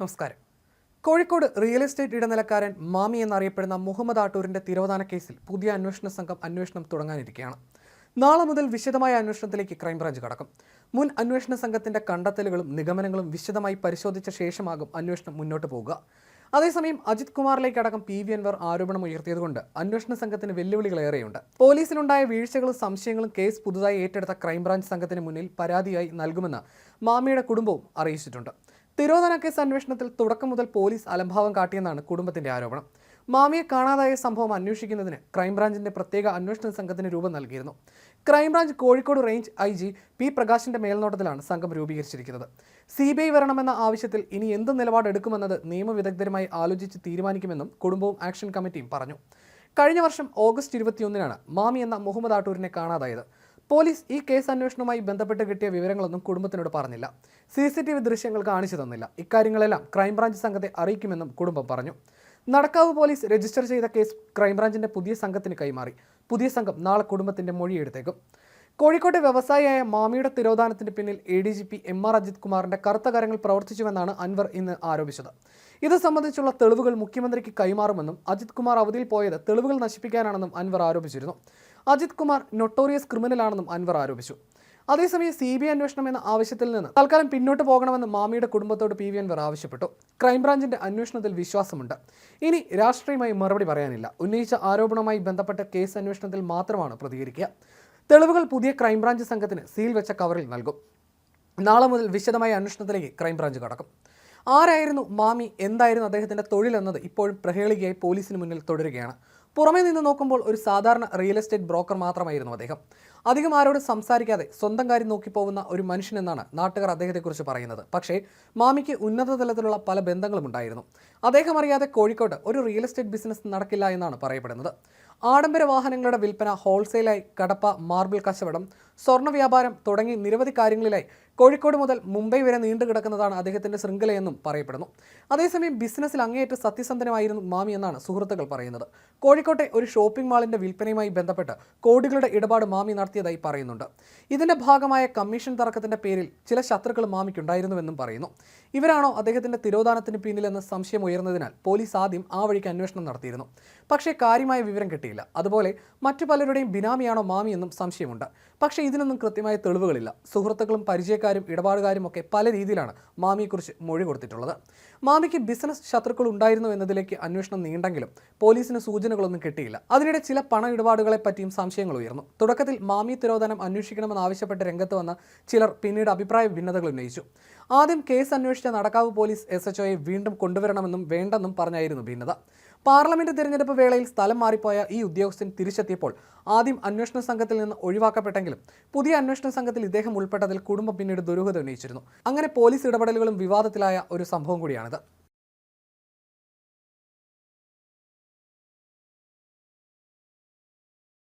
നമസ്കാരം. Kozhikode real estate ഇടനിലക്കാരൻ മാമി എന്നറിയപ്പെടുന്ന മുഹമ്മദ് ആട്ടൂരിന്റെ തിരോധാന കേസിൽ പുതിയ അന്വേഷണ സംഘം അന്വേഷണം തുടങ്ങാനിരിക്കുകയാണ് നാളെ മുതൽ വിശദമായ അന്വേഷണത്തിലേക്ക് ക്രൈംബ്രാഞ്ച് കടക്കും. മുൻ അന്വേഷണ സംഘത്തിന്റെ കണ്ടെത്തലുകളും നിഗമനങ്ങളും വിശദമായി പരിശോധിച്ച ശേഷമാകും അന്വേഷണം മുന്നോട്ട് പോകുക അതേസമയം അജിത് കുമാറിലേക്കടക്കം പി വി അൻവർ ആരോപണം ഉയർത്തിയതുകൊണ്ട് അന്വേഷണ സംഘത്തിന് വെല്ലുവിളികളേറെയുണ്ട്. പോലീസിലുണ്ടായ വീഴ്ചകളും സംശയങ്ങളും കേസ് പുതുതായി ഏറ്റെടുത്ത ക്രൈംബ്രാഞ്ച് സംഘത്തിന് മുന്നിൽ പരാതിയായി നൽകുമെന്ന് മാമിയുടെ കുടുംബവും അറിയിച്ചിട്ടുണ്ട്. തിരോധന കേസ് അന്വേഷണത്തിൽ തുടക്കം മുതൽ പോലീസ് അലംഭാവം കാട്ടിയെന്നാണ് കുടുംബത്തിന്റെ ആരോപണം. മാമിയെ കാണാതായ സംഭവം അന്വേഷിക്കുന്നതിന് ക്രൈംബ്രാഞ്ചിന്റെ പ്രത്യേക അന്വേഷണ സംഘത്തിന് രൂപം നൽകിയിരുന്നു. Crime branch Kozhikode range I G P പ്രകാശിന്റെ മേൽനോട്ടത്തിലാണ് സംഘം രൂപീകരിച്ചിരിക്കുന്നത്. സി ബി ഐ വരണമെന്ന ആവശ്യത്തിൽ ഇനി എന്ത് നിലപാടെടുക്കുമെന്നത് നിയമവിദഗ്ധരുമായി ആലോചിച്ച് തീരുമാനിക്കുമെന്നും കുടുംബവും ആക്ഷൻ കമ്മിറ്റിയും പറഞ്ഞു. കഴിഞ്ഞ വർഷം ഓഗസ്റ്റ് ഇരുപത്തിയൊന്നിനാണ് മാമി എന്ന മുഹമ്മദ് ആട്ടൂരിനെ കാണാതായത്. പോലീസ് ഈ കേസ് അന്വേഷണവുമായി ബന്ധപ്പെട്ട് കിട്ടിയ വിവരങ്ങളൊന്നും കുടുംബത്തിനോട് പറഞ്ഞില്ല. സി സി ടി വി ദൃശ്യങ്ങൾ കാണിച്ചു തന്നില്ല. ഇക്കാര്യങ്ങളെല്ലാം ക്രൈംബ്രാഞ്ച് സംഘത്തെ അറിയിക്കുമെന്നും കുടുംബം പറഞ്ഞു. നടക്കാവ് പോലീസ് രജിസ്റ്റർ ചെയ്ത കേസ് ക്രൈംബ്രാഞ്ചിന്റെ പുതിയ സംഘത്തിന് കൈമാറി. പുതിയ സംഘം നാളെ കുടുംബത്തിന്റെ മൊഴിയെടുത്തേക്കും. കോഴിക്കോട്ടെ വ്യവസായിയായ മാമിയുടെ തിരോധാനത്തിന് പിന്നിൽ A D G P M R Ajith കുമാറിന്റെ കറുത്ത കരങ്ങൾ പ്രവർത്തിച്ചുവെന്നാണ് അൻവർ ഇന്ന് ആരോപിച്ചത്. ഇത് സംബന്ധിച്ചുള്ള തെളിവുകൾ മുഖ്യമന്ത്രിക്ക് കൈമാറുമെന്നും അജിത് കുമാർ അവധിയിൽ പോയത് തെളിവുകൾ നശിപ്പിക്കാനാണെന്നും അൻവർ ആരോപിച്ചിരുന്നു. അജിത് കുമാർ നൊട്ടോറിയസ് ക്രിമിനലാണെന്നും അൻവർ ആരോപിച്ചു. അതേസമയം സി ബി ഐ അന്വേഷണം എന്ന ആവശ്യത്തിൽ നിന്ന് തൽക്കാലം പിന്നോട്ട് പോകണമെന്ന് മാമിയുടെ കുടുംബത്തോട് പി വി അൻവർ ആവശ്യപ്പെട്ടു. ക്രൈംബ്രാഞ്ചിന്റെ അന്വേഷണത്തിൽ വിശ്വാസമുണ്ട്. ഇനി രാഷ്ട്രീയമായി മറുപടി പറയാനില്ല. ഉന്നയിച്ച ആരോപണവുമായി ബന്ധപ്പെട്ട കേസ് അന്വേഷണത്തിൽ മാത്രമാണ് പ്രതികരിക്കുക. തെളിവുകൾ പുതിയ ക്രൈംബ്രാഞ്ച് സംഘത്തിന് സീൽ വെച്ച കവറിൽ നൽകും. നാളെ മുതൽ വിശദമായ അന്വേഷണത്തിലേക്ക് ക്രൈംബ്രാഞ്ച് കടക്കും. ആരായിരുന്നു മാമി? എന്തായിരുന്നു അദ്ദേഹത്തിന്റെ തൊഴിലെന്നത്? ഇപ്പോഴും പ്രഹേളികയായി പോലീസിന് മുന്നിൽ തുടരുകയാണ്. പുറമേ നിന്ന് നോക്കുമ്പോൾ ഒരു സാധാരണ റിയൽ എസ്റ്റേറ്റ് ബ്രോക്കർ മാത്രമായിരുന്നു അദ്ദേഹം. അധികം ആരോട് സംസാരിക്കാതെ സ്വന്തം കാര്യം നോക്കി പോകുന്ന ഒരു മനുഷ്യനെന്നാണ് നാട്ടുകാർ അദ്ദേഹത്തെക്കുറിച്ച് പറയുന്നത്. പക്ഷേ മാമിക്ക് ഉന്നത തലത്തിലുള്ള പല ബന്ധങ്ങളും ഉണ്ടായിരുന്നു. അദ്ദേഹം അറിയാതെ കോഴിക്കോട് ഒരു റിയൽ എസ്റ്റേറ്റ് ബിസിനസ് നടക്കില്ല എന്നാണ് പറയപ്പെടുന്നത്. ആഡംബര വാഹനങ്ങളുടെ വിൽപ്പന ഹോൾസെയിലായി കടപ്പ മാർബിൾ കച്ചവടം സ്വർണ വ്യാപാരം തുടങ്ങി നിരവധി കാര്യങ്ങളിലായി. കോഴിക്കോട് മുതൽ മുംബൈ വരെ നീണ്ടു കിടക്കുന്നതാണ് അദ്ദേഹത്തിന്റെ ശൃംഖലയെന്നും പറയപ്പെടുന്നു. അതേസമയം ബിസിനസ്സിൽ അങ്ങേയറ്റം സത്യസന്ധനമായിരുന്നു മാമി എന്നാണ് സുഹൃത്തുക്കൾ പറയുന്നത്. കോഴിക്കോട്ടെ ഒരു ഷോപ്പിംഗ് മാളിന്റെ വിൽപ്പനയുമായി ബന്ധപ്പെട്ട് കോടികളുടെ ഇടപാട് മാമി നടത്തിയതായി പറയുന്നുണ്ട്. ഇതിന്റെ ഭാഗമായ കമ്മീഷൻ തർക്കത്തിന്റെ പേരിൽ ചില ശത്രുക്കൾ മാമിക്കുണ്ടായിരുന്നുവെന്നും പറയുന്നു. ഇവരാണോ അദ്ദേഹത്തിന്റെ തിരോധാനത്തിന് പിന്നിലെന്ന് സംശയം ഉയർന്നതിനാൽ പോലീസ് ആദ്യം ആ വഴിക്ക് അന്വേഷണം നടത്തിയിരുന്നു. പക്ഷേ കാര്യമായ വിവരം കിട്ടിയില്ല. അതുപോലെ മറ്റു പലരുടെയും ബിനാമിയാണോ മാമിയെന്നും സംശയമുണ്ട്. പക്ഷേ ഇതിനൊന്നും കൃത്യമായ തെളിവുകളില്ല. സുഹൃത്തുക്കളും പരിചയക്കാരും ഇടപാടുകാരും ഒക്കെ പല രീതിയിലാണ് മാമിയെക്കുറിച്ച് മൊഴി കൊടുത്തിട്ടുള്ളത്. മാമിക്ക് ബിസിനസ് ശത്രുക്കൾ ഉണ്ടായിരുന്നു എന്നതിലേക്ക് അന്വേഷണം നീണ്ടെങ്കിലും പോലീസിന് സൂചനകളൊന്നും കിട്ടിയില്ല. അതിനിടെ ചില പണ ഇടപാടുകളെ പറ്റിയും സംശയങ്ങൾ ഉയർന്നു. തുടക്കത്തിൽ മാമി തിരോധനം അന്വേഷിക്കണമെന്ന് ആവശ്യപ്പെട്ട് രംഗത്ത് വന്ന ചിലർ പിന്നീട് അഭിപ്രായ ഭിന്നതകൾ ഉന്നയിച്ചു. ആദ്യം കേസ് അന്വേഷിച്ച നടക്കാവ് പോലീസ് എസ് എച്ച് ഒയെ വീണ്ടും കൊണ്ടുവരണമെന്നും വേണ്ടെന്നും പറഞ്ഞായിരുന്നു ഭിന്നത. പാർലമെന്റ് തിരഞ്ഞെടുപ്പ് വേളയിൽ സ്ഥലം മാറിപ്പോയ ഈ ഉദ്യോഗസ്ഥൻ തിരിച്ചെത്തിയപ്പോൾ ആദ്യം അന്വേഷണ സംഘത്തിൽ നിന്ന് ഒഴിവാക്കപ്പെട്ടെങ്കിലും പുതിയ അന്വേഷണ സംഘത്തിൽ ഇദ്ദേഹം ഉൾപ്പെട്ടതിൽ കുടുംബം പിന്നീട് ദുരൂഹത ഉന്നയിച്ചിരുന്നു. അങ്ങനെ പോലീസ് ഇടപെടലുകളും വിവാദത്തിലായ ഒരു സംഭവം കൂടിയാണിത്.